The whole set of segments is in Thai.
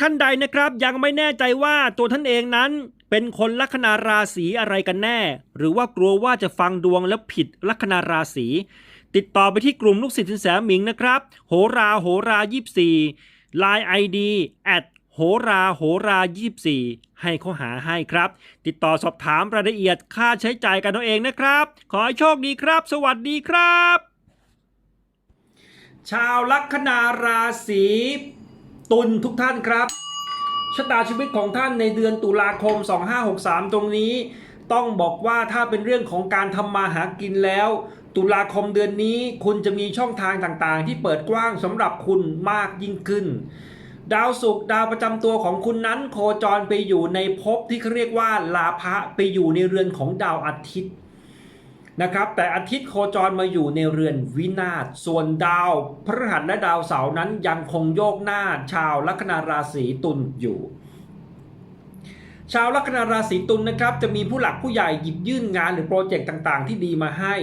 ท่านใดนะครับยังไม่แน่ใจว่าตัวท่านเองนั้น เป็นคนลัคนาราศีอะไรกันแน่ หรือว่ากลัวว่าจะฟังดวงแล้วผิดลัคนาราศีติดต่อไปที่กลุ่มลูกศิษย์สินแสหมิงนะครับ โหราโหรา24 Line ID at โหราโหรา24ให้เขาหาให้ครับ ติดต่อสอบถามรายละเอียดค่าใช้จ่ายกันเอาเองนะครับ ขอให้โชคดีครับ สวัสดีครับ ชาวลัคนาราศี ตุลทุกท่านครับชะตาชีวิตของท่านในเดือนตุลาคม 2563 ตรงนี้ ต้องบอกว่าถ้าเป็นเรื่องของการทำมาหากินแล้ว ตุลาคมเดือนนี้คุณจะมีช่องทางต่างๆ ที่เปิดกว้างสำหรับคุณมากยิ่งขึ้น ดาวศุกร์ดาวประจำตัวของคุณนั้น โคจรไปอยู่ในภพที่เขาเรียกว่าลาภะไปอยู่ในเรือนของดาวอาทิตย์ นะครับแต่อาทิตย์โคจรมาอยู่ในเรือนวินาศส่วนดาวพฤหัสและดาวเสาร์นั้นยังคงโยกหน้าชาวลัคนาราศีตุลอยู่ ชาวลัคนาราศีตุลนะครับจะมีผู้หลักผู้ใหญ่หยิบยื่นงานหรือโปรเจกต์ต่างๆ ที่ดีมาให้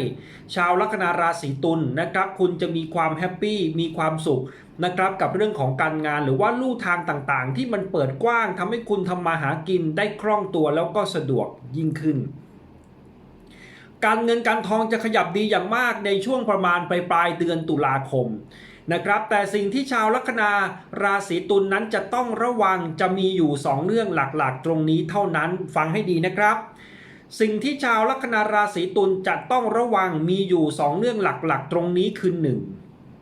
ชาวลัคนาราศีตุลนะครับคุณจะมีความแฮปปี้มีความสุขนะครับกับเรื่องของการงานหรือว่าลู่ทางต่างๆ ที่มันเปิดกว้างทำให้คุณทำมาหากินได้คล่องตัวแล้วก็สะดวกยิ่งขึ้น การเงินการทองจะขยับดีอย่างมากในช่วงประมาณปลายปลายเดือนตุลาคมนะครับ แต่สิ่งที่ชาวลัคนาราศีตุลนนั้นจะต้องระวังจะมีอยู่ 2 เรื่องหลักๆ ตรงนี้เท่านั้นฟังให้ดีนะครับ สิ่งที่ชาวลัคนาราศีตุลจะต้องระวังมีอยู่ 2 เรื่องหลักๆ ตรงนี้คือ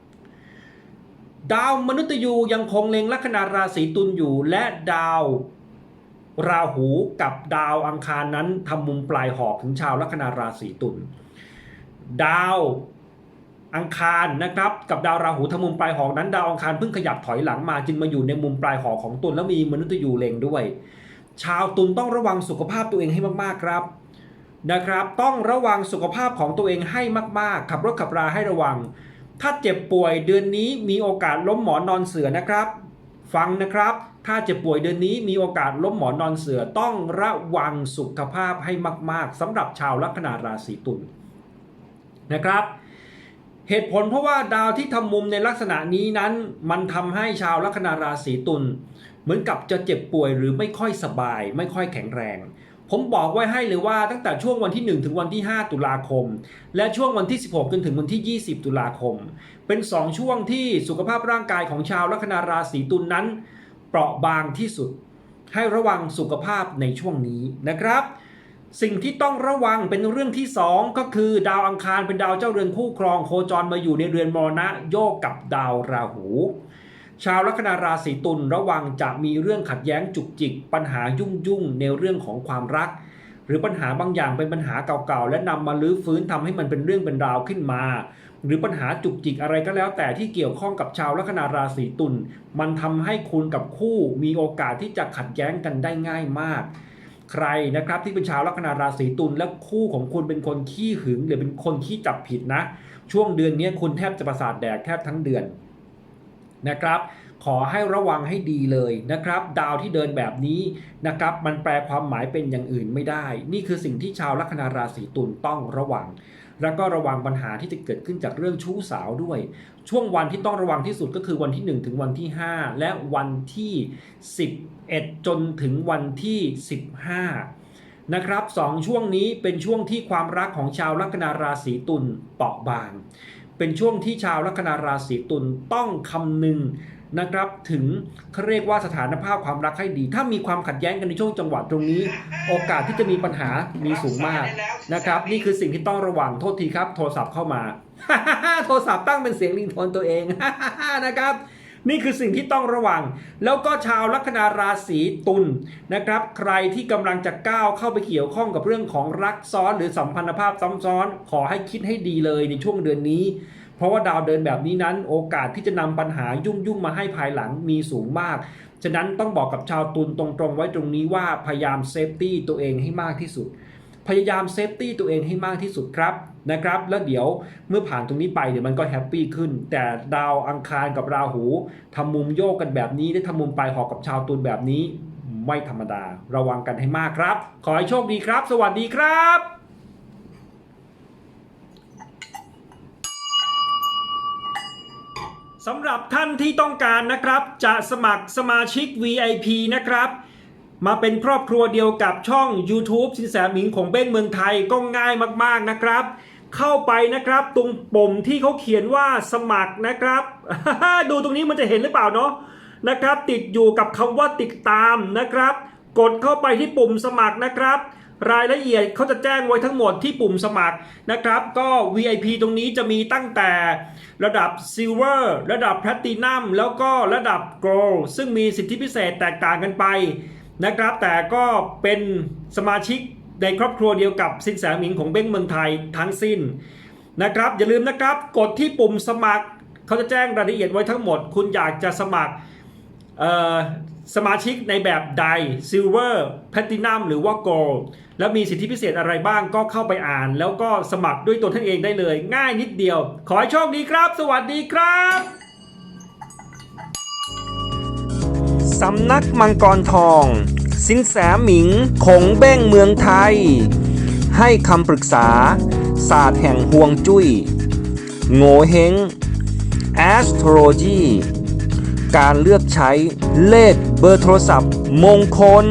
1 ดาวมนุษย์ยูยังคงเล็งลัคนาราศีตุลอยู่และดาว ราหูกับดาวอังคารนั้นทำมุมปลายหอกถึงชาวลัคนาราศีตุลดาวอังคารนะครับกับดาวราหูทำมุมปลายหอกนั้น ดาวอังคารเพิ่งขยับถอยหลังมา จึงมาอยู่ในมุมปลายหอกของตุลแล้วมีมนุษย์อยู่เล็งด้วย ชาวตุลต้องระวังสุขภาพตัวเองให้มากๆครับนะครับต้องระวังสุขภาพของตัวเองให้มากๆ ขับรถขับราให้ระวัง ถ้าเจ็บป่วยเดือนนี้มีโอกาสล้มหมอนนอนเสือนะครับ ฟังนะครับ ถ้าเจ็บป่วยเดือนนี้มีโอกาสล้มหมอนนอนเสือต้องระวังสุขภาพให้มาก ๆสำหรับชาวลัคนาราศีตุลนะครับ เหตุผลเพราะว่าดาวที่ทำมุมในลักษณะนี้นั้น มันทำให้ชาวลัคนาราศีตุลเหมือนกับจะเจ็บป่วยหรือไม่ค่อยสบาย ไม่ค่อยแข็งแรง ผมบอกไว้ให้เลยว่าตั้งแต่ช่วงวันที่ 1 ถึงวันที่ 5 ตุลาคม และช่วงวันที่ 16 จนถึงวันที่ 20 ตุลาคม เป็น 2 ช่วงที่สุขภาพร่างกายของชาวลัคนาราศีตุลนนั้น เปราะบางที่สุด ให้ระวังสุขภาพในช่วงนี้นะครับ สิ่งที่ต้องระวังเป็นเรื่องที่ 2 ก็คือดาวอังคารเป็นดาวเจ้าเรือนคู่ครองโคจรมาอยู่ในเรือนมรณะโยกกับดาวราหู ชาวลัคนาราศีตุลระวังจะมีเรื่องขัดแย้งจุกจิก ปัญหายุ่งยุ่งในเรื่องของความรัก หรือปัญหาบางอย่างเป็นปัญหาเก่าๆ และนำมาลื้อฟื้นทำให้มันเป็นเรื่องเป็นราวขึ้นมา หรือปัญหาจุกจิกอะไรก็แล้วแต่ที่เกี่ยวข้องกับชาวลัคนาราศีตุลมันทำให้คุณกับคู่มีโอกาสที่จะขัดแย้งกันได้ง่ายมาก ใครนะครับที่เป็นชาวลัคนาราศีตุลและคู่ของคุณเป็นคนขี้หึงหรือเป็นคนขี้จับผิดนะ ช่วงเดือนนี้คุณแทบจะประสาทแดกแทบทั้งเดือน นะครับ ขอให้ระวังให้ดีเลยนะครับ ดาวที่เดินแบบนี้นะครับ มันแปลความหมายเป็นอย่างอื่นไม่ได้ นี่คือสิ่งที่ชาวลัคนาราศีตุลต้องระวัง แล้วก็ระวังปัญหาที่จะเกิดขึ้นจากเรื่องชู้สาวด้วย ช่วงวันที่ต้องระวังที่สุดก็คือวันที่ 1 ถึงวันที่ 5 และวันที่ 11 จนถึงวันที่ 15นะครับสองช่วงนี้เป็นช่วงที่ความรักของชาวลัคนาราศีตุลเปราะบาง เป็นช่วงที่ชาวลัคนาราศีตุลต้องคำนึงนะครับถึงเขาเรียกว่าสถานภาพความรักให้ดี ถ้ามีความขัดแย้งกันในช่วงจังหวะตรงนี้ โอกาสที่จะมีปัญหามีสูงมากนะครับ นี่คือสิ่งที่ต้องระวังโทษทีครับ โทรศัพท์เข้ามา โทรศัพท์ตั้งเป็นเสียงริงโทนตัวเองนะครับ นี่คือสิ่งที่ต้องระวัง แล้วก็ชาวลัคนาราศีตุลนะครับ ใครที่กำลังจะก้าวเข้าไปเกี่ยวข้องกับเรื่องของรักซ้อนหรือสัมพันธภาพซ้ำซ้อน ขอให้คิดให้ดีเลยในช่วงเดือนนี้ เพราะว่าดาวเดินแบบนี้นั้น โอกาสที่จะนำปัญหายุ่งยุ่งๆมาให้ภายหลังมีสูงมาก ฉะนั้นต้องบอกกับชาวตุลตรงๆ ไว้ตรงนี้ว่าพยายามเซฟตี้ตัวเองให้มากที่สุด พยายามเซฟตี้ตัวเองให้มากที่สุดครับนะครับ แล้วเดี๋ยวเมื่อผ่านตรงนี้ไปเดี๋ยวมันก็แฮปปี้ขึ้น แต่ดาวอังคารกับราหูทำมุมโยกกันแบบนี้ได้ทำมุมปลายหอกกับชาวตุลแบบนี้ ไม่ธรรมดา ระวังกันให้มากครับ ขอให้โชคดีครับ สวัสดีครับสำหรับท่านที่ต้องการนะครับ จะสมัครสมาชิก VIP นะครับ มาเป็นครอบครัวเดียวกับช่อง YouTube สินแสหมิงของเบ้งเมืองไทยก็ง่ายมากๆนะครับ เข้าไปนะครับตรงปุ่มที่เขาเขียนว่าสมัครนะครับ ดูตรงนี้มันจะเห็นหรือเปล่าเนาะนะครับ ติดอยู่กับคำว่าติดตามนะครับ กดเข้าไปที่ปุ่มสมัครนะครับรายละเอียดเขาจะแจ้งไว้ทั้งหมดที่ปุ่มสมัครนะครับ ก็ VIP ตรงนี้จะมีตั้งแต่ระดับ Silver ระดับ Platinum แล้วก็ระดับ Gold ซึ่งมีสิทธิพิเศษแตกต่างกันไป นะครับ แต่ก็เป็นสมาชิกในครอบครัวเดียวกับสินแสหมิงของเบ้งเมืองไทยทั้งสิ้นนะครับ อย่าลืมนะครับกดที่ปุ่มสมัครเขาจะแจ้งรายละเอียดไว้ทั้งหมด คุณอยากจะสมัครสมาชิกในแบบใด Silver Platinum หรือว่า Gold แล้วมีสิทธิพิเศษอะไรบ้างก็เข้าไปอ่าน แล้วก็สมัครด้วยตัวท่านเองได้เลย ง่ายนิดเดียว ขอให้โชคดีครับ สวัสดีครับ สำนักมังกรทอง สินแสหมิงคงเบ้งเมืองไทย ให้คำปรึกษา ศาสตร์แห่งห่วงจุย้ย โงเฮง Astrology การเลือกใช้เลขเบอร์โทรศัพท์มงคล